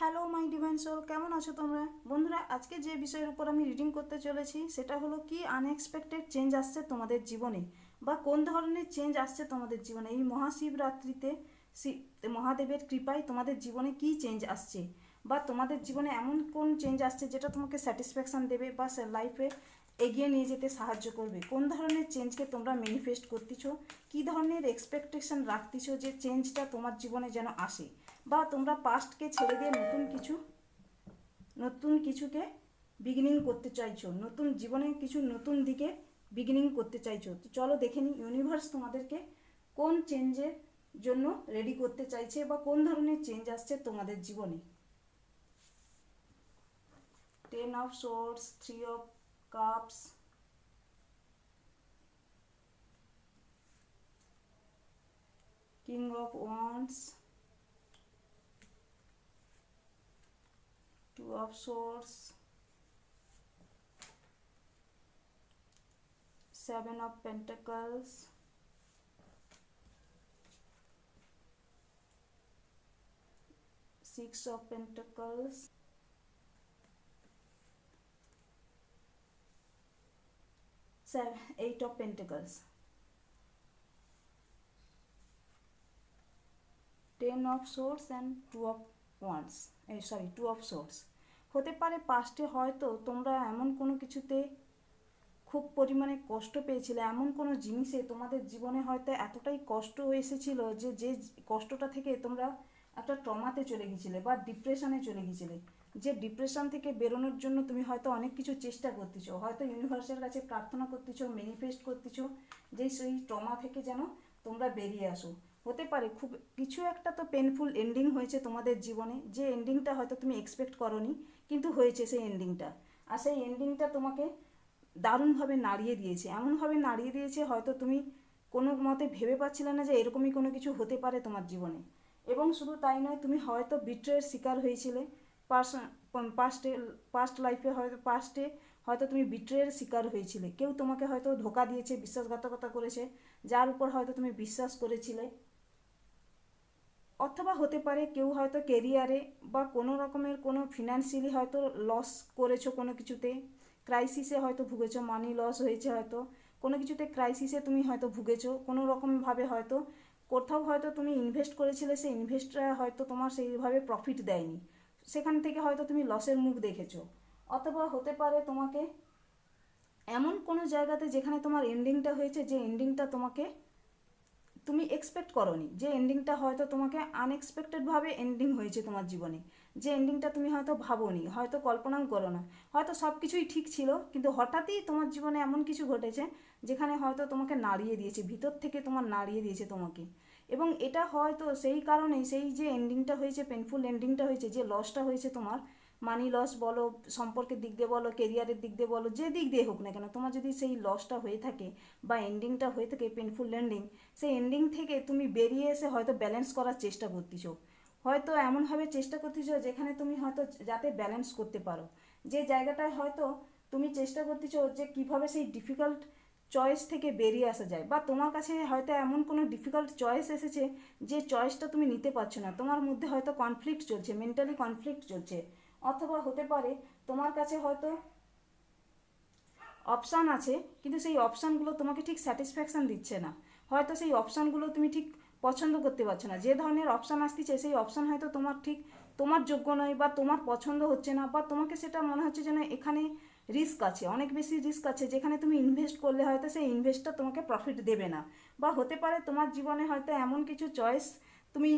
Hello my divine soul কেমন আছো তোমরা? বন্ধুরা, আজকে যে বিষয়ের উপর আমি রিডিং করতে চলেছি, সেটা হলো কি আনএক্সপেক্টেড চেঞ্জ আসছে তোমাদের জীবনে বা কোন ধরনের চেঞ্জ আসছে তোমাদের জীবনে? এই মহাশিবরাত্রিতে মহাদেবের কৃপায় তোমাদের জীবনে কি চেঞ্জ আসছে? বা তোমাদের জীবনে এমন কোন চেঞ্জ আসছে যেটা তোমাকে স্যাটিসফ্যাকশান দেবে বা লাইফে এগিয়ে নিয়ে যেতে সাহায্য করবে? কোন ধরনের চেঞ্জকে তোমরা ম্যানিফেস্ট করতেছো? কী ধরনের এক্সপেকটেশন রাখতেছো যে চেঞ্জটা তোমার জীবনে যেন আসে? বা তোমরা পাস্টকে ছেড়ে দিয়ে নতুন কিছু, নতুন কিছুকে বিগিনিং করতে চাইছো, নতুন জীবনে কিছু নতুন দিকে বিগিনিং করতে চাইছো, তো চলো দেখে নিই ইউনিভার্স তোমাদেরকে কোন চেঞ্জের জন্য রেডি করতে চাইছে বা কোন ধরনের চেঞ্জ আসছে তোমাদের জীবনে। Ten of swords three of cups king of wands two of swords. Seven of pentacles. Six of pentacles. Seven eight of pentacles. Ten of swords and two of wands. Uh, sorry two of swords. হতে পারে পাস্টে হয়তো তোমরা এমন কোনো কিছুতে খুব পরিমাণে কষ্ট পেয়েছিলে, এমন কোনো জিনিসে তোমাদের জীবনে হয়তো এতটাই কষ্ট এসেছিল যে যে কষ্টটা থেকে তোমরা একটা ট্রমাতে চলে গেছিলে বা ডিপ্রেশনে চলে গেছিলে। যে ডিপ্রেশন থেকে বেরোনোর জন্য তুমি হয়তো অনেক কিছু চেষ্টা করতেছো, হয়তো ইউনিভার্সের কাছে প্রার্থনা করতেছো ম্যানিফেস্ট করতেছো যে সেই ট্রমা থেকে যেন তোমরা বেরিয়ে আসো। হতে পারে। খুব কিছু একটা তো পেনফুল এন্ডিং হয়েছে তোমাদের জীবনে। যে এন্ডিংটা হয়তো তুমি এক্সপেক্ট করনি, কিন্তু হয়েছে সেই এন্ডিংটা আর সেই এন্ডিংটা তোমাকে দারুণভাবে নাড়িয়ে দিয়েছে। এমনভাবে নাড়িয়ে দিয়েছে, হয়তো তুমি কোনো মতে ভেবে পাচ্ছিলে না যে এরকমই কোনো কিছু হতে পারে তোমার জীবনে। এবং শুধু তাই নয়, তুমি হয়তো বিট্রয়ের শিকার হয়েছিলে। পাস্টে পাস্ট লাইফে হয়তো পাস্টে হয়তো তুমি বিট্রয়ের শিকার হয়েছিলে। কেউ তোমাকে হয়তো ধোকা দিয়েছে, বিশ্বাসঘাতকতা করেছে, যার উপর হয়তো তুমি বিশ্বাস করেছিলে। অথবা হতে পারে কেউ হয়তো কেরিয়ারে বা কোনো রকমের কোনো ফিনান্সিয়ালি হয়তো লস করেছ কোনো কিছুতে ক্রাইসিসে হয়তো ভুগেছো মানি লস হয়েছে হয়তো, কোনো কিছুতে ক্রাইসিসে তুমি হয়তো ভুগেছো, কোনো রকমভাবে হয়তো, কোথাও হয়তো তুমি ইনভেস্ট করেছিলে, সেই ইনভেস্টরা হয়তো তোমার সেইভাবে প্রফিট দেয়নি। সেখান থেকে হয়তো তুমি লসের মুখ দেখেছ। অথবা হতে পারে তোমাকে এমন কোনো জায়গাতে যেখানে তোমার এন্ডিংটা হয়েছে, যে এন্ডিংটা তোমাকে তুমি এক্সপেক্ট করনি। যে এন্ডিংটা হয়তো তোমাকে আনএক্সপেক্টেডভাবে এন্ডিং হয়েছে তোমার জীবনে। যে এন্ডিংটা তুমি হয়তো ভাবোনি, হয়তো কল্পনাও করো না। হয়তো সব কিছুই ঠিক ছিল, কিন্তু হঠাৎই তোমার জীবনে এমন কিছু ঘটেছে, যেখানে হয়তো তোমাকে নাড়িয়ে দিয়েছে, ভিতর থেকে তোমার নাড়িয়ে দিয়েছে তোমাকে। এবং এটা হয়তো সেই কারণেই সেই যে এন্ডিংটা হয়েছে পেনফুল এন্ডিংটা হয়েছে, যে লসটা হয়েছে তোমার মানি লস বলো, সম্পর্কের দিক দিয়ে বলো কেরিয়ারের দিক দিয়ে বলো, যে দিক দিয়ে হোক না কেন, তোমার যদি সেই লসটা হয়ে থাকে বা এন্ডিংটা হয়ে থাকে পেনফুল এন্ডিং সেই এন্ডিং থেকে তুমি বেরিয়ে এসে হয়তো ব্যালেন্স করার চেষ্টা করতেছো। হয়তো এমনভাবে চেষ্টা করতেছো যেখানে তুমি হয়তো যাতে ব্যালেন্স করতে পারো। যে জায়গাটায় হয়তো তুমি চেষ্টা করতেছো যে কীভাবে সেই ডিফিকাল্ট চয়েস থেকে বেরিয়ে আসা যায় বা তোমার কাছে হয়তো এমন কোনো ডিফিকাল্ট চয়েস এসেছে যে চয়েসটা তুমি নিতে পারছ না। তোমার মধ্যে হয়তো কনফ্লিক্ট চলছে মেন্টালি কনফ্লিক্ট চলছে। অথবা হতে পারে তোমার কাছে হয়তো অপশান আছে, কিন্তু সেই অপশানগুলো তোমাকে ঠিক স্যাটিসফ্যাকশান দিচ্ছে না। হয়তো সেই অপশানগুলো তুমি ঠিক পছন্দ করতে পারছ না। যে ধরনের অপশান আসতেছে, সেই অপশান হয়তো তোমার ঠিক তোমার যোগ্য নয় বা তোমার পছন্দ হচ্ছে না বা তোমাকে সেটা মনে হচ্ছে যেন এখানে রিস্ক আছে। অনেক বেশি রিস্ক আছে যেখানে তুমি ইনভেস্ট করলে হয়তো সেই ইনভেস্টটা তোমাকে প্রফিট দেবে না। বা হতে পারে তোমার জীবনে হয়তো এমন কিছু চয়েস তুমি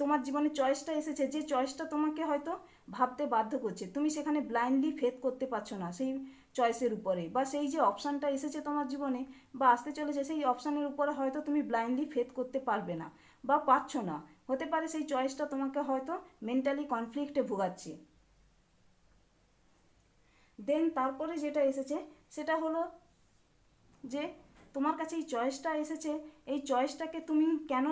তোমার জীবনে চয়েসটা এসেছে, যে চয়েসটা তোমাকে হয়তো ভাবতে বাধ্য করছে। তুমি সেখানে ব্লাইন্ডলি ফেথ করতে পারছ না সেই চয়েসের উপরে বা সেই যে অপশানটা এসেছে তোমার জীবনে বা আসতে চলেছে সেই অপশানের উপরে হয়তো তুমি ব্লাইন্ডলি ফেথ করতে পারবে না বা পারছ না। হতে পারে সেই চয়েসটা তোমাকে হয়তো মেন্টালি কনফ্লিক্টে ভোগাচ্ছে। দেন তারপরে যেটা এসেছে সেটা হলো যে তোমার কাছে এই চয়েসটা এসেছে, এই চয়েসটাকে তুমি কেন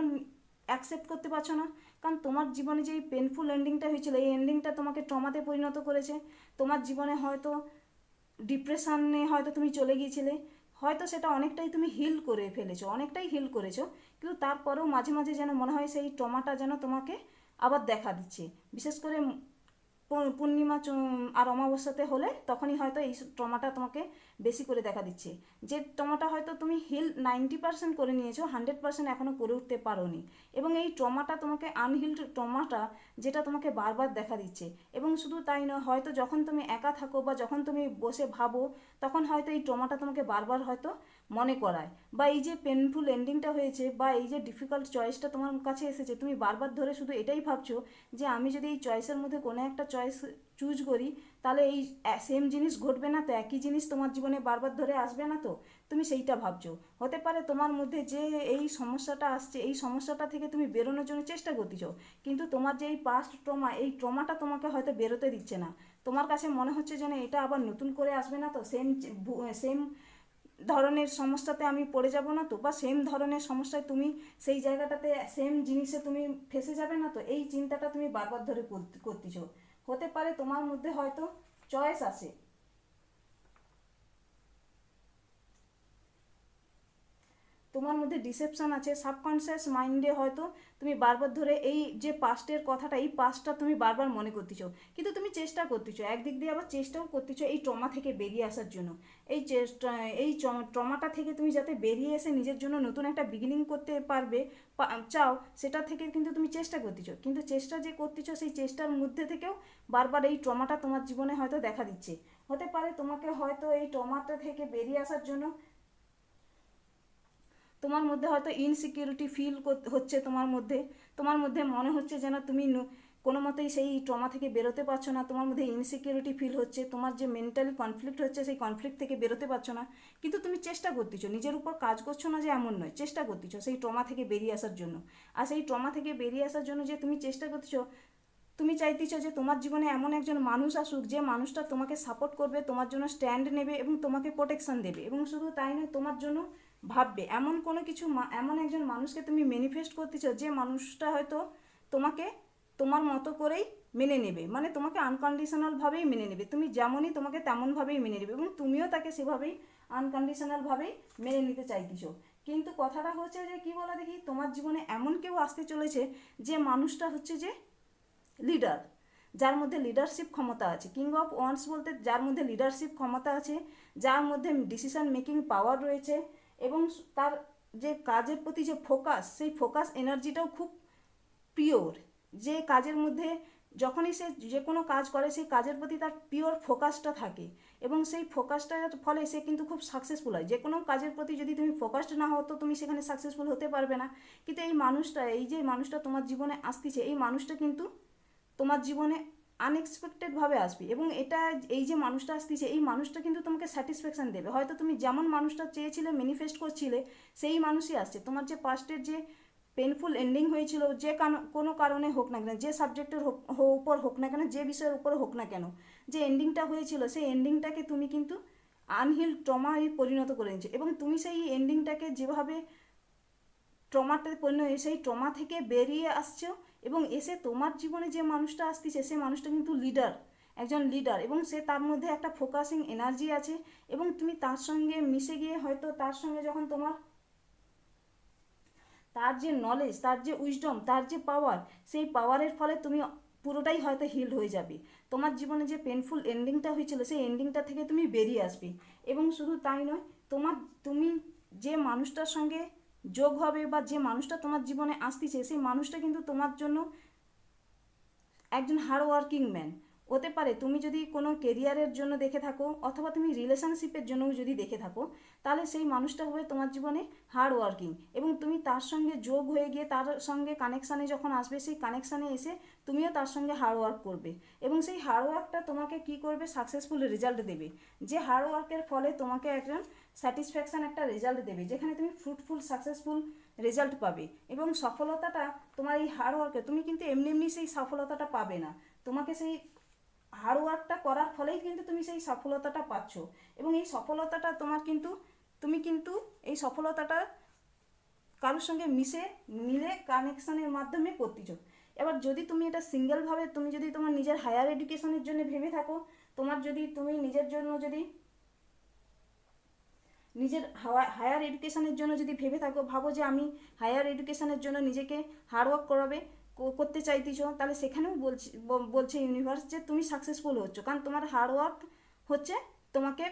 অ্যাকসেপ্ট করতে পারছ না? কারণ তোমার জীবনে যে এই পেনফুল এন্ডিংটা হয়েছিল, এই এন্ডিংটা তোমাকে ট্রমাতে পরিণত করেছে। তোমার জীবনে হয়তো ডিপ্রেশানে হয়তো তুমি চলে গিয়েছিলে, হয়তো সেটা অনেকটাই তুমি হিল করে ফেলেছো, অনেকটাই হিল করেছ, কিন্তু তারপরেও মাঝে মাঝে যেন মনে হয় সেই ট্রমাটা যেন তোমাকে আবার দেখা দিচ্ছে। বিশেষ করে পূর্ণিমা আর অমাবস্যাতে হলে তখনই হয়তো এই ট্রমাটা তোমাকে বেশি করে দেখা দিচ্ছে। যে ট্রমাটা হয়তো তুমি হিল নাইনটি পার্সেন্ট করে নিয়েছো, হান্ড্রেড পার্সেন্ট এখনও করে উঠতে পারোনি। এবং এই ট্রমাটা তোমাকে আনহিল্ড ট্রমাটা যেটা তোমাকে বারবার দেখা দিচ্ছে। এবং শুধু তাই নয়, হয়তো যখন তুমি একা থাকো বা যখন তুমি বসে ভাবো, তখন হয়তো এই ট্রমাটা তোমাকে বারবার হয়তো মনে করায়। বা এই যে পেনফুল এন্ডিংটা হয়েছে বা এই যে ডিফিকাল্ট চয়েসটা তোমার কাছে এসেছে, তুমি বারবার ধরে শুধু এটাই ভাবছ যে আমি যদি এই চয়েসের মধ্যে কোনো একটা চয়েস চুজ করি, তাহলে এই সেম জিনিস ঘটবে না তো একই জিনিস তোমার জীবনে বারবার ধরে আসবে না তো? তুমি সেইটা ভাবছ। হতে পারে তোমার মধ্যে যে এই সমস্যাটা আসছে, এই সমস্যাটা থেকে তুমি বেরোনোর জন্য চেষ্টা করতেছো, কিন্তু তোমার যে এই পাস্ট ট্রমা এই ট্রমাটা তোমাকে হয়তো বেরোতে দিচ্ছে না। তোমার কাছে মনে হচ্ছে যেন এটা আবার নতুন করে আসবে না তো? সেম সেম ধরনের সমস্যাতে আমি পড়ে যাব না তো, বা সেম ধরনের সমস্যায় তুমি সেই জায়গাটাতে সেম জিনিসে তুমি ফেসে যাবে না তো, এই চিন্তাটা তুমি বারবার ধরে করতে- করতেছো। হতে পারে তোমার মধ্যে হয়তো চয়েস আসে তোমার মধ্যে ডিসেপশন আছে সাবকনসিয়াস মাইন্ডে হয়তো তুমি বারবার ধরে এই যে পাস্টের কথাটা, এই পাস্টটা তুমি বারবার মনে করতেছো। কিন্তু তুমি চেষ্টা করতেছো, একদিক দিয়ে আবার চেষ্টাও করতেছো এই ট্রমা থেকে বেরিয়ে আসার জন্য। এই এই ট্রমাটা থেকে তুমি যাতে বেরিয়ে এসে নিজের জন্য নতুন একটা বিগিনিং করতে পারবে চাও, সেটা থেকে কিন্তু তুমি চেষ্টা করতেছো। কিন্তু চেষ্টা যে করতেছো, সেই চেষ্টার মধ্যে থেকেও বারবার এই ট্রমাটা তোমার জীবনে হয়তো দেখা দিচ্ছে। হতে পারে তোমাকে হয়তো এই ট্রমাটা থেকে বেরিয়ে আসার জন্য তোমার মধ্যে হয়তো ইনসিকিউরিটি ফিল হচ্ছে তোমার মধ্যে। তোমার মধ্যে মনে হচ্ছে যেন তুমি কোনো মতেই সেই ট্রমা থেকে বেরোতে পারছ না। তোমার মধ্যে ইনসিকিউরিটি ফিল হচ্ছে, তোমার যে মেন্টালি কনফ্লিক্ট হচ্ছে সেই কনফ্লিক্ট থেকে বেরোতে পারছ না। কিন্তু তুমি চেষ্টা করতেছো, নিজের উপর কাজ করছ না যে এমন নয়, চেষ্টা করতেছো সেই ট্রমা থেকে বেরিয়ে আসার জন্য। আর সেই ট্রমা থেকে বেরিয়ে আসার জন্য যে তুমি চেষ্টা করতেছো, তুমি চাইতেছো যে তোমার জীবনে এমন একজন মানুষ আসুক যে মানুষটা তোমাকে সাপোর্ট করবে, তোমার জন্য স্ট্যান্ড নেবে এবং তোমাকে প্রোটেকশন দেবে। এবং শুধু তাই নয়, তোমার জন্য ভাববে। এমন কোনো কিছু এমন একজন মানুষকে তুমি ম্যানিফেস্ট করতেছো যে মানুষটা হয়তো তোমাকে তোমার মতো করেই মেনে নেবে। মানে তোমাকে আনকন্ডিশনালভাবেই মেনে নেবে। তুমি যেমনই তোমাকে তেমনভাবেই মেনে নেবে এবং তুমিও তাকে সেভাবেই আনকন্ডিশনালভাবেই মেনে নিতে চাইতেছো। কিন্তু কথাটা হচ্ছে যে, কি বলা দেখি? তোমার জীবনে এমন কেউ আসতে চলেছে যে মানুষটা হচ্ছে যে লিডার যার মধ্যে লিডারশিপ ক্ষমতা আছে। কিং অফ ওয়ান্স বলতে যার মধ্যে লিডারশিপ ক্ষমতা আছে, যার মধ্যে ডিসিশন মেকিং পাওয়ার রয়েছে এবং তার যে কাজের প্রতি যে ফোকাস সেই ফোকাস এনার্জিটাও খুব পিওর যে কাজের মধ্যে যখনই সে যে কোনো কাজ করে, সেই কাজের প্রতি তার পিওর ফোকাসটা থাকে এবং সেই ফোকাসটার ফলে সে কিন্তু খুব সাকসেসফুল হয়। যে কোনো কাজের প্রতি যদি তুমি ফোকাসড না হও, তো তুমি সেখানে সাকসেসফুল হতে পারবে না। কিন্তু এই মানুষটা, এই যে মানুষটা তোমার জীবনে আসতেছে, এই মানুষটা কিন্তু তোমার জীবনে আনএক্সপেক্টেডভাবে আসবে এবং এটা এই যে মানুষটা আসতেছে, এই মানুষটা কিন্তু তোমাকে স্যাটিসফ্যাকশান দেবে। হয়তো তুমি যেমন মানুষটা চেয়েছিলে ম্যানিফেস্ট করছিলে, সেই মানুষই আসছে। তোমার যে পাস্টের যে পেনফুল এন্ডিং হয়েছিল, যে কোনো কারণে হোক না কেন, যে সাবজেক্টের হোক উপর হোক না কেন, যে বিষয়ের উপর হোক না কেন, যে এন্ডিংটা হয়েছিল, সেই এন্ডিংটাকে তুমি কিন্তু আনহিল ট্রমায় পরিণত করে নিচ্ছ এবং তুমি সেই এন্ডিংটাকে যেভাবে ট্রমাতে পরিণত, সেই ট্রমা থেকে বেরিয়ে আসছো এবং এসে তোমার জীবনে যে মানুষটা আসতেছে, সে মানুষটা কিন্তু লিডার একজন লিডার এবং সে তার মধ্যে একটা ফোকাসিং এনার্জি আছে এবং তুমি তার সঙ্গে মিশে গিয়ে হয়তো তার সঙ্গে যখন তোমার তার যে নলেজ তার যে উইজডম তার যে পাওয়ার সেই পাওয়ারের ফলে তুমি পুরোটাই হয়তো হিল্ড হয়ে যাবে। তোমার জীবনে যে পেনফুল এন্ডিংটা হয়েছিল, সেই এন্ডিংটা থেকে তুমি বেরিয়ে আসবে। এবং শুধু তাই নয়, তোমার, তুমি যে মানুষটার সঙ্গে যোগ হবে বা যে মানুষটা তোমার জীবনে আসতেছে, সেই মানুষটা কিন্তু তোমার জন্য একজন হার্ড ওয়ার্কিং ম্যান হতে পারে তুমি যদি কোনো কেরিয়ারের জন্য দেখে থাকো অথবা তুমি রিলেশনশিপের জন্য যদি দেখে থাকো, তাহলে সেই মানুষটা হবে তোমার জীবনে হার্ড ওয়ার্কিং এবং তুমি তার সঙ্গে যোগ হয়ে গিয়ে তার সঙ্গে কানেকশানে যখন আসবে, সেই কানেকশানে এসে তুমিও তার সঙ্গে হার্ড ওয়ার্ক করবে এবং সেই হার্ড ওয়ার্কটা তোমাকে কি করবে? সাকসেসফুল রেজাল্ট দেবে। যে হার্ড ওয়ার্কের ফলে তোমাকে একজন স্যাটিসফ্যাকশান একটা রেজাল্ট দেবে, যেখানে তুমি ফ্রুটফুল, সাকসেসফুল রেজাল্ট পাবে এবং সফলতাটা তোমার এই হার্ড ওয়ার্কে তুমি কিন্তু এমনি এমনি সেই সফলতাটা পাবে না। তোমাকে সেই হার্ড ওয়ার্কটা করার ফলেই কিন্তু তুমি সেই সফলতাটা পাচ্ছ এবং এই সফলতাটা তোমার কিন্তু, তুমি কিন্তু এই সফলতাটা কারোর সঙ্গে মিশে, মিলে কানেকশানের মাধ্যমে করতেছো এবার যদি তুমি এটা সিঙ্গেলভাবে তুমি যদি তোমার নিজের হায়ার এডুকেশনের জন্য ভেবে থাকো, তোমার যদি তুমি নিজের জন্য যদি নিজের হায়ার এডুকেশনের জন্য যদি ভেবে থাকো, ভাবো যে আমি হায়ার এডুকেশনের জন্য নিজেকে হার্ডওয়ার্ক করাবে করতে চাইতেছ, তাহলে সেখানেও বলছি বলছে ইউনিভার্স যে তুমি সাকসেসফুল হচ্ছ। কারণ তোমার হার্ডওয়ার্ক হচ্ছে, তোমাকে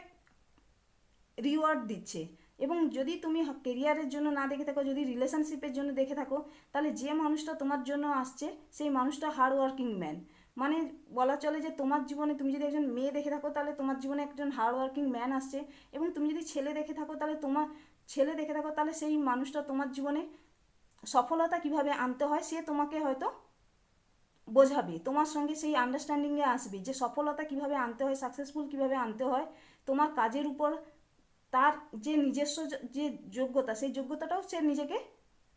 রিওয়ার্ড দিচ্ছে। এবং যদি তুমি কেরিয়ারের জন্য না দেখে থাকো, যদি রিলেশনশিপের জন্য দেখে থাকো, তাহলে যে মানুষটা তোমার জন্য আসছে, সেই মানুষটা হার্ডওয়ার্কিং ম্যান মানে বলা চলে যে তোমার জীবনে তুমি যদি একজন মেয়ে দেখে থাকো, তাহলে তোমার জীবনে একজন হার্ড ওয়ার্কিং ম্যান আসছে। এবং তুমি যদি ছেলে দেখে থাকো, তাহলে তোমার ছেলে দেখে থাকো, তাহলে সেই মানুষটা তোমার জীবনে সফলতা কীভাবে আনতে হয়, সে তোমাকে হয়তো বোঝাবে। তোমার সঙ্গে সেই আন্ডারস্ট্যান্ডিংয়ে আসবে যে সফলতা কীভাবে আনতে হয় সাকসেসফুল কীভাবে আনতে হয়। তোমার কাজের উপর তার যে নিজস্ব যে যোগ্যতা, সেই যোগ্যতাটাও সে নিজেকে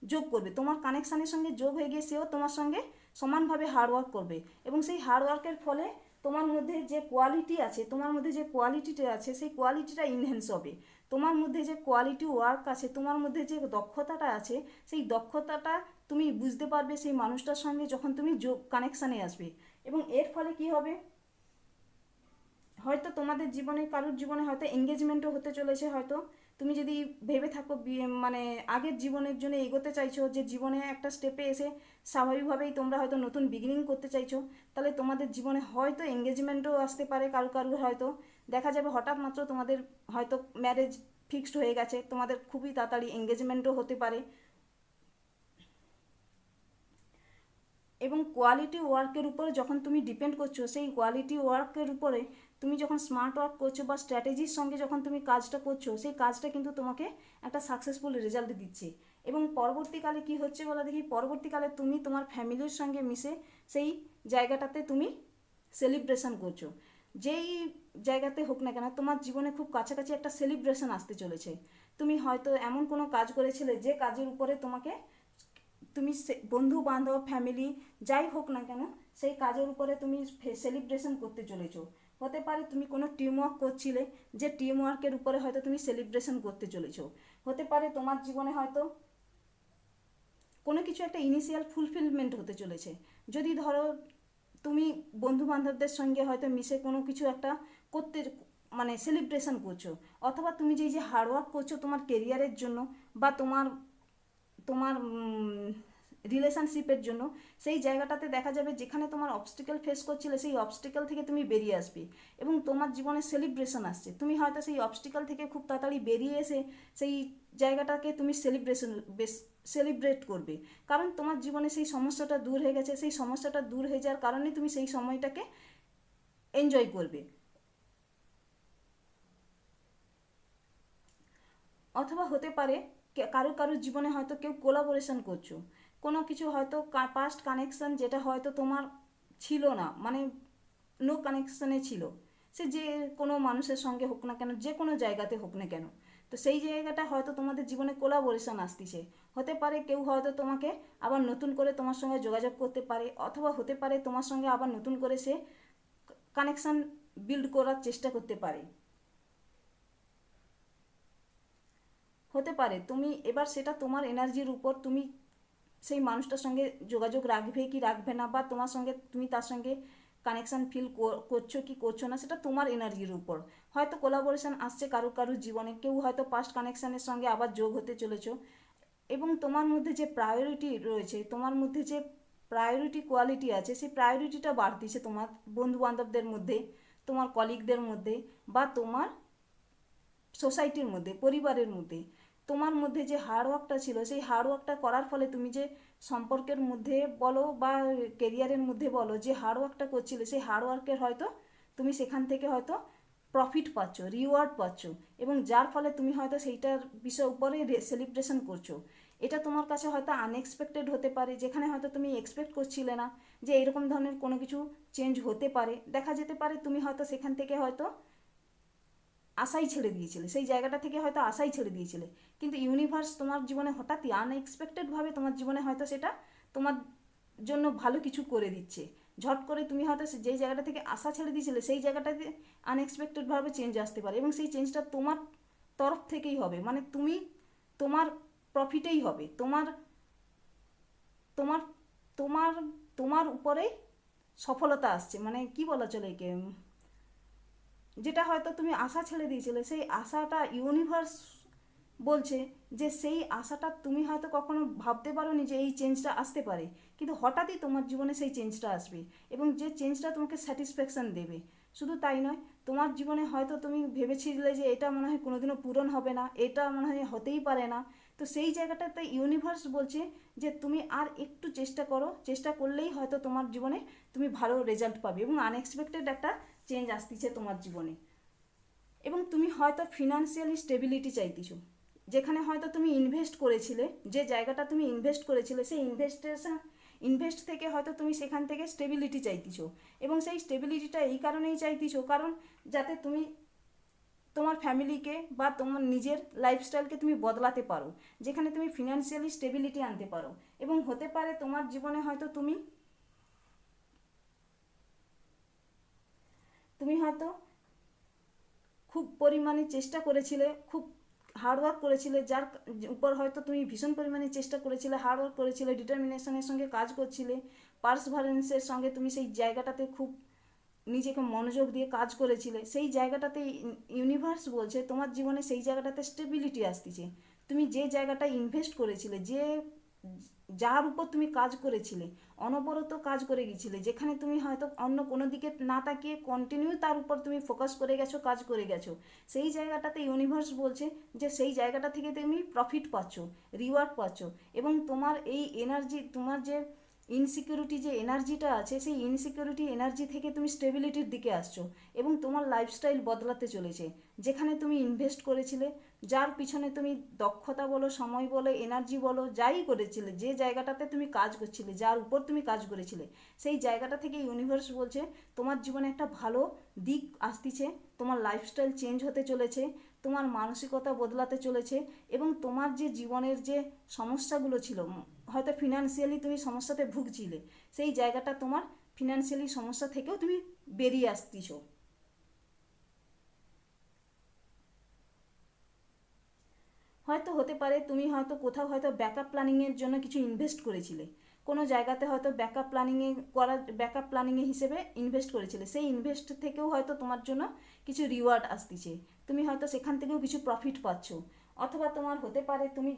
যোগ করবে। তোমার কানেকশানের সঙ্গে যোগ হয়ে গিয়ে সেও তোমার সঙ্গে সমানভাবে হার্ডওয়ার্ক করবে। এবং সেই হার্ডওয়ার্কের ফলে তোমার মধ্যে যে কোয়ালিটি আছে, তোমার মধ্যে যে কোয়ালিটিটা আছে, সেই কোয়ালিটিটা ইনহ্যান্স হবে। তোমার মধ্যে যে কোয়ালিটি ওয়ার্ক আছে, তোমার মধ্যে যে দক্ষতাটা আছে, সেই দক্ষতাটা তুমি বুঝতে পারবে সেই মানুষটার সঙ্গে যখন তুমি যোগ কানেকশানে আসবে। এবং এর ফলে কি হবে? হয়তো তোমাদের জীবনে, কারোর জীবনে হয়তো এঙ্গেজমেন্টও হতে চলেছে হয়তো। তুমি যদি ভেবে থাকো মানে আগের জীবনের জন্য এগোতে চাইছো, যে জীবনে একটা স্টেপে এসে স্বাভাবিকভাবেই তোমরা হয়তো নতুন বিগিনিং করতে চাইছো, তাহলে তোমাদের জীবনে হয়তো এঙ্গেজমেন্টও আসতে পারে কারও কারোর হয়তো। দেখা যাবে হঠাৎ মাত্র তোমাদের হয়তো ম্যারেজ ফিক্সড হয়ে গেছে, তোমাদের খুবই তাড়াতাড়ি এঙ্গেজমেন্টও হতে পারে। এবং কোয়ালিটি ওয়ার্কের উপরে যখন তুমি ডিপেন্ড করছ, সেই কোয়ালিটি ওয়ার্কের উপরে তুমি যখন স্মার্ট ওয়ার্ক করছ বা স্ট্র্যাটেজির সঙ্গে যখন তুমি কাজটা করছ, সেই কাজটা কিন্তু তোমাকে একটা সাকসেসফুল রেজাল্ট দিচ্ছে। এবং পরবর্তীকালে কি হচ্ছে বলা দেখি? পরবর্তীকালে তুমি তোমার ফ্যামিলির সঙ্গে মিশে সেই জায়গাটাতে তুমি সেলিব্রেশন করছ। যেই জায়গাতে হোক না কেন, তোমার জীবনে খুব কাছাকাছি একটা সেলিব্রেশন আসতে চলেছে। তুমি হয়তো এমন কোনো কাজ করেছিলে যে কাজের উপরে তোমাকে তুমি বন্ধু বান্ধব ফ্যামিলি যাই হোক না কেন, সেই কাজের উপরে তুমি সেলিব্রেশন করতে চলেছো। হতে পারে তুমি কোনো টিম ওয়ার্ক করছিলে, যে টিম ওয়ার্কের উপরে হয়তো তুমি সেলিব্রেশন করতে চলেছো। হতে পারে তোমার জীবনে হয়তো কোনো কিছু একটা ইনিশিয়াল ফুলফিলমেন্ট হতে চলেছে। যদি ধরো তুমি বন্ধু বান্ধবদের সঙ্গে হয়তো মিশে কোনো কিছু একটা করতে মানে সেলিব্রেশন করছ, অথবা তুমি যেই যে হার্ডওয়ার্ক করছ তোমার কেরিয়ারের জন্য বা তোমার তোমার রিলেশনশিপের জন্য, সেই জায়গাটাতে দেখা যাবে যেখানে তোমার অবস্টিক্যাল ফেস করছিলে, সেই অবস্টিক্যাল থেকে তুমি বেরিয়ে আসবে এবং তোমার জীবনে সেলিব্রেশন আসছে। তুমি হয়তো সেই অবস্টিক্যাল থেকে খুব তাড়াতাড়ি বেরিয়ে এসে সেই জায়গাটাকে তুমি সেলিব্রেশন বেশ সেলিব্রেট করবে। কারণ তোমার জীবনে সেই সমস্যাটা দূর হয়ে গেছে, সেই সমস্যাটা দূর হয়ে যাওয়ার কারণে তুমি সেই সময়টাকে এনজয় করবে। অথবা হতে পারে কারও কারোর জীবনে হয়তো কেউ কোলাবোরেশন করছ। কিছু হয়তো পাস্ট কানেকশন যেটা হয়তো তোমার ছিল না মানে নো কানেকশনে ছিল। সে যে কোনো মানুষের সঙ্গে হোক না কেন, যে কোনো জায়গাতে হোক না কেন। তো সেই জায়গাটা হয়তো তোমাদের জীবনে কোলাবোরেশন আসতেছে। হতে পারে কেউ হয়তো তোমাকে আবার নতুন করে তোমার সঙ্গে যোগাযোগ করতে পারে, অথবা হতে পারে তোমার সঙ্গে আবার নতুন করে সে কানেকশন বিল্ড করার চেষ্টা করতে পারে। হতে পারে, তুমি এবার সেটা তোমার এনার্জির উপর, তুমি সেই মানুষটার সঙ্গে যোগাযোগ রাখবে কি রাখবে না, বা তোমার সঙ্গে তুমি তার সঙ্গে কানেকশন ফিল করছ কি করছ না, সেটা তোমার এনার্জির উপর। হয়তো কোলাবোরেশন আসছে কারও কারোর জীবনে, কেউ হয়তো পাস্ট কানেকশানের সঙ্গে আবার যোগ হতে চলেছো। এবং তোমার মধ্যে যে প্রায়োরিটি রয়েছে, তোমার মধ্যে যে প্রায়োরিটি কোয়ালিটি আছে, সেই প্রায়োরিটিটা বাড়তিছে তোমার বন্ধু বান্ধবদের মধ্যে, তোমার কলিগদের মধ্যে, বা তোমার সোসাইটির মধ্যে, পরিবারের মধ্যে। তোমার মধ্যে যে হার্ডওয়ার্কটা ছিল, সেই হার্ডওয়ার্কটা করার ফলে তুমি যে সম্পর্কের মধ্যে বলো বা কেরিয়ারের মধ্যে বলো, যে হার্ডওয়ার্কটা করছিলে, সেই হার্ডওয়ার্কের হয়তো তুমি সেখান থেকে হয়তো প্রফিট পাচ্ছ রিওয়ার্ড পাচ্ছ এবং যার ফলে তুমি হয়তো সেইটার বিষয় উপরে সেলিব্রেশন করছ। এটা তোমার কাছে হয়তো আনএক্সপেক্টেড হতে পারে, যেখানে হয়তো তুমি এক্সপেক্ট করছিলে না যে এরকম ধরনের কোনো কিছু চেঞ্জ হতে পারে। দেখা যেতে পারে তুমি হয়তো সেখান থেকে হয়তো আশাই ছেড়ে দিয়েছিলে। সেই জায়গাটা থেকে হয়তো আশাই ছেড়ে দিয়েছিলে। কিন্তু ইউনিভার্স তোমার জীবনে হঠাৎই আনএক্সপেক্টেডভাবে তোমার জীবনে হয়তো সেটা তোমার জন্য ভালো কিছু করে দিচ্ছে। ঝট করে তুমি হয়তো যেই জায়গাটা থেকে আশা ছেড়ে দিয়েছিলে, সেই জায়গাটাতে আনএক্সপেক্টেডভাবে চেঞ্জ আসতে পারে এবং সেই চেঞ্জটা তোমার তরফ থেকেই হবে। মানে তুমি তোমার প্রফিটেই হবে। তোমার তোমার তোমার তোমার উপরেই সফলতা আসছে। মানে কি বলা চলে একে? যেটা হয়তো তুমি আশা ছেড়ে দিয়েছিলে, সেই আশাটা ইউনিভার্স বলছে যে সেই আশাটা তুমি হয়তো কখনো ভাবতে পারোনি যে এই চেঞ্জটা আসতে পারে। কিন্তু হঠাৎই তোমার জীবনে সেই চেঞ্জটা আসবে এবং যে চেঞ্জটা তোমাকে স্যাটিসফ্যাকশান দেবে। শুধু তাই নয়, তোমার জীবনে হয়তো তুমি ভেবেছিলে যে এটা মনে হয় কোনোদিনও পূরণ হবে না, এটা মনে হয় হতেই পারে না। তো সেই জায়গাটাতে ইউনিভার্স বলছে যে তুমি আর একটু চেষ্টা করো, চেষ্টা করলেই হয়তো তোমার জীবনে তুমি ভালো রেজাল্ট পাবে এবং আনএক্সপেক্টেড একটা চেঞ্জ আসতেছে তোমার জীবনে। এবং তুমি হয়তো ফিনান্সিয়ালি স্টেবিলিটি চাইতেছো, যেখানে হয়তো তুমি ইনভেস্ট করেছিলে, যে জায়গাটা তুমি ইনভেস্ট করেছিলে, সেই ইনভেস্টেশন ইনভেস্ট থেকে হয়তো তুমি সেখান থেকে স্টেবিলিটি চাইতেছো। এবং সেই স্টেবিলিটিটা এই কারণেই চাইতেছো, কারণ যাতে তুমি তোমার ফ্যামিলিকে বা তোমার নিজের লাইফস্টাইলকে তুমি বদলাতে পারো, যেখানে তুমি ফিনান্সিয়ালি স্টেবিলিটি আনতে পারো এবং হতে পারে তোমার জীবনে হয়তো তুমি তুমি হয়তো খুব পরিমাণে চেষ্টা করেছিলে, খুব হার্ডওয়ার্ক করেছিলে, যার উপর হয়তো তুমি ভীষণ পরিমাণে চেষ্টা করেছিলে হার্ডওয়ার্ক করেছিলে ডিটারমিনেশনের সঙ্গে কাজ করছিলে পার্সভারেন্সের সঙ্গে তুমি সেই জায়গাটাতে খুব নিজেকে মনোযোগ দিয়ে কাজ করেছিলে, সেই জায়গাটাতে ইউনিভার্স বলছে তোমার জীবনে সেই জায়গাটাতে স্টেবিলিটি আসতেছে। তুমি যে জায়গাটা ইনভেস্ট করেছিলে, যে যার উপর তুমি কাজ করেছিলে, অনবরত কাজ করে গেছিলে, যেখানে তুমি হয়তো অন্য কোনো দিকে না তাকিয়ে কন্টিনিউ তার উপর তুমি ফোকাস করে গেছো, কাজ করে গেছো, সেই জায়গাটাতে ইউনিভার্স বলছে যে সেই জায়গাটা থেকে তুমি প্রফিট পাচ্ছ রিওয়ার্ড পাচ্ছ এবং তোমার এই এনার্জি তোমার যে ইনসিকিউরিটি যে এনার্জিটা আছে, সেই ইনসিকিউরিটি এনার্জি থেকে তুমি স্টেবিলিটির দিকে আসছো এবং তোমার লাইফস্টাইল বদলাতে চলেছে। যেখানে তুমি ইনভেস্ট করেছিলে, যার পিছনে তুমি দক্ষতা বলো, সময় বলো এনার্জি বলো, যাই করেছিলে, যে জায়গাটাতে তুমি কাজ করছিলে, যার উপর তুমি কাজ করেছিলে, সেই জায়গাটা থেকে ইউনিভার্স বলছে, তোমার জীবনে একটা ভালো দিক আসতিছে, তোমার লাইফস্টাইল চেঞ্জ হতে চলেছে, তোমার মানসিকতা বদলাতে চলেছে এবং তোমার যে জীবনের যে সমস্যাগুলো ছিল হয়তো ফিনান্সিয়ালি তুমি সমস্যাতে ভুগছিলে, সেই জায়গাটা তোমার ফিনান্সিয়ালি সমস্যা থেকেও তুমি বেরিয়ে আসতিছো। হয়তো হতে পারে তুমি হয়তো কোথাও হয়তো ব্যাকআপ প্ল্যানিংয়ের জন্য কিছু ইনভেস্ট করেছিলে, কোনো জায়গাতে হয়তো ব্যাকআপ প্ল্যানিংয়ে করার ব্যাকআপ প্ল্যানিংয়ে হিসেবে ইনভেস্ট করেছিলে, সেই ইনভেস্ট থেকেও হয়তো তোমার জন্য কিছু রিওয়ার্ড আসতেছে, তুমি হয়তো সেখান থেকেও কিছু প্রফিট পাচ্ছ। অথবা তোমার হতে পারে তুমি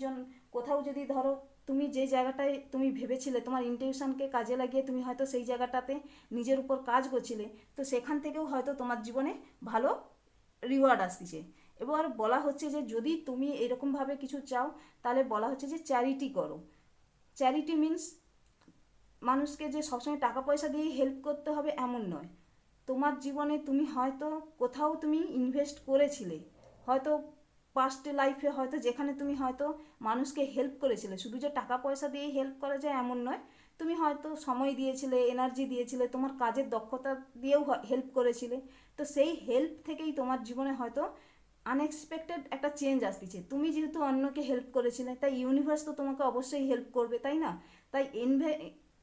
কোথাও যদি ধরো তুমি যে জায়গাটায় তুমি ভেবেছিলে, তোমার ইন্টেনশনকে কাজে লাগিয়ে তুমি হয়তো সেই জায়গাটাতে নিজের উপর কাজ করছিলে, তো সেখান থেকেও হয়তো তোমার জীবনে ভালো রিওয়ার্ড আসতেছে এবার বলা হচ্ছে যে যদি তুমি এরকমভাবে কিছু চাও, তাহলে বলা হচ্ছে যে চ্যারিটি করো। চ্যারিটি মিন্স মানুষকে যে সবসময় টাকা পয়সা দিয়ে হেল্প করতে হবে এমন নয়। তোমার জীবনে তুমি হয়তো কোথাও তুমি ইনভেস্ট করেছিলে, হয়তো পাস্ট লাইফে হয়তো যেখানে তুমি হয়তো মানুষকে হেল্প করেছিলে, শুধু যে টাকা পয়সা দিয়েই হেল্প করা যায় এমন নয়, তুমি হয়তো সময় দিয়েছিলে এনার্জি দিয়েছিলে, তোমার কাজের দক্ষতা দিয়েও হেল্প করেছিলে। তো সেই হেল্প থেকেই তোমার জীবনে হয়তো আনএক্সপেক্টেড একটা চেঞ্জ আসতেছে। তুমি যেহেতু অন্যকে হেল্প করেছিলে, তাই ইউনিভার্স তো তোমাকে অবশ্যই হেল্প করবে, তাই না? তাই ইনভে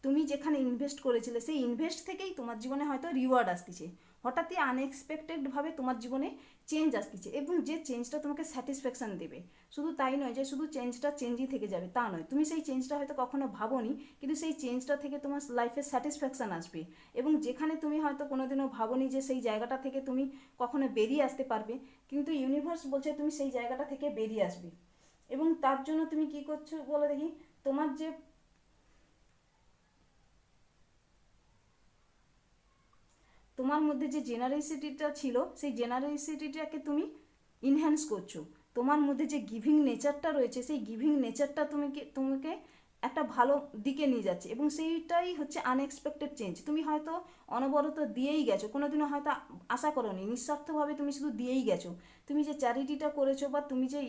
তুমি যেখানে ইনভেস্ট করেছিলে, সেই ইনভেস্ট থেকেই তোমার জীবনে হয়তো রিওয়ার্ড আসতেছে। হঠাৎই আনএক্সপেক্টেডভাবে তোমার জীবনে চেঞ্জ আসতেছে এবং যে চেঞ্জটা তোমাকে স্যাটিসফ্যাকশান দেবে। শুধু তাই নয় যে শুধু চেঞ্জটা চেঞ্জই থেকে যাবে, তা নয়। তুমি সেই চেঞ্জটা হয়তো কখনো ভাবোনি, কিন্তু সেই চেঞ্জটা থেকে তোমার লাইফে স্যাটিসফ্যাকশান আসবে। এবং যেখানে তুমি হয়তো কোনোদিনও ভাবোনি যে সেই জায়গাটা থেকে তুমি কখনো বেরিয়ে আসতে পারবে, কিন্তু ইউনিভার্স বলছে তুমি সেই জায়গাটা থেকে বেরিয়ে আসবে। এবং তার জন্য তুমি কি করছ বলে দেখি? তোমার যে তোমার মধ্যে যে জেনারেসিটিটা ছিল, সেই জেনারেসিটিটাকে তুমি ইনহ্যান্স করছ। তোমার মধ্যে যে গিভিং নেচারটা রয়েছে, সেই গিভিং নেচারটা তোমাকে তোমাকে একটা ভালো দিকে নিয়ে যাচ্ছে এবং সেইটাই হচ্ছে আনএক্সপেক্টেড চেঞ্জ তুমি হয়তো অনবরত দিয়েই গেছো, কোনোদিনও হয়তো আশা করোনি, নিঃস্বার্থভাবে তুমি শুধু দিয়েই গেছো। তুমি যে চ্যারিটিটা করেছ বা তুমি যে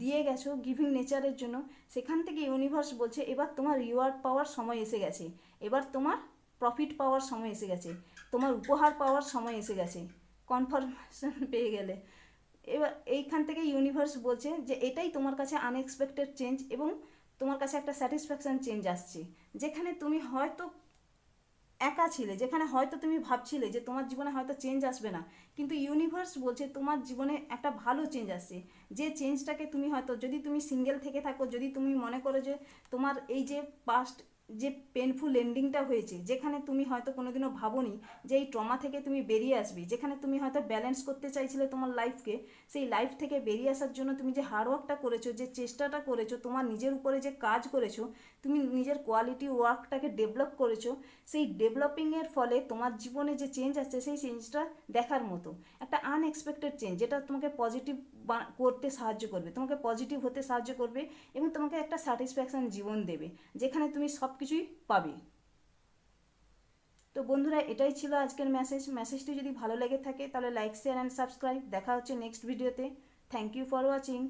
দিয়ে গেছো গিভিং নেচারের জন্য, সেখান থেকে ইউনিভার্স বলছে, এবার তোমার রিওয়ার্ড পাওয়ার সময় এসে গেছে। এবার তোমার প্রফিট পাওয়ার সময় এসে গেছে। তোমার উপহার পাওয়ার সময় এসে গেছে। কনফার্মেশন পেয়ে গেলে। এবার এইখান থেকে ইউনিভার্স বলছে যে, এটাই তোমার কাছে আনএক্সপেক্টেড চেঞ্জ এবং তোমার কাছে একটা স্যাটিসফ্যাকশান চেঞ্জ আসছে। যেখানে তুমি হয়তো একা ছিলে, যেখানে হয়তো তুমি ভাবছিলে যে, তোমার জীবনে হয়তো চেঞ্জ আসবে না। কিন্তু ইউনিভার্স বলছে তোমার জীবনে একটা ভালো চেঞ্জ আসছে। যে চেঞ্জটাকে তুমি হয়তো, যদি তুমি সিঙ্গেল থেকে থাকো, যদি তুমি মনে করো যে তোমার এই যে পাস্ট যে পেনফুল এন্ডিংটা হয়েছে, যেখানে তুমি হয়তো কোনোদিনও ভাবোনি যে এই ট্রমা থেকে তুমি বেরিয়ে আসবে, যেখানে তুমি হয়তো ব্যালেন্স করতে চাইছিলে তোমার লাইফকে সেই লাইফ থেকে বেরিয়ে আসার জন্য তুমি যে হার্ডওয়ার্কটা করেছ, যে চেষ্টাটা করেছ, তোমার নিজের উপরে যে কাজ করেছ, তুমি নিজের কোয়ালিটি ওয়ার্কটাকে ডেভেলপ করেছ, সেই ডেভেলপিংয়ের ফলে তোমার জীবনে যে চেঞ্জ আসছে, সেই চেঞ্জটা দেখার মতো। একটা আনএক্সপেক্টেড চেঞ্জ যেটা তোমাকে পজিটিভ করতে সাহায্য করবে, তোমাকে পজিটিভ হতে সাহায্য করবে এবং তোমাকে একটা স্যাটিসফ্যাকশান জীবন দেবে, যেখানে তুমি সব কিছুই পাবে। তো বন্ধুরা, এটাই ছিল আজকের মেসেজ মেসেজটি যদি ভালো লেগে থাকে, তাহলে লাইক শেয়ার অ্যান্ড সাবস্ক্রাইব দেখা হচ্ছে নেক্সট ভিডিওতে থ্যাংক ইউ ফর ওয়াচিং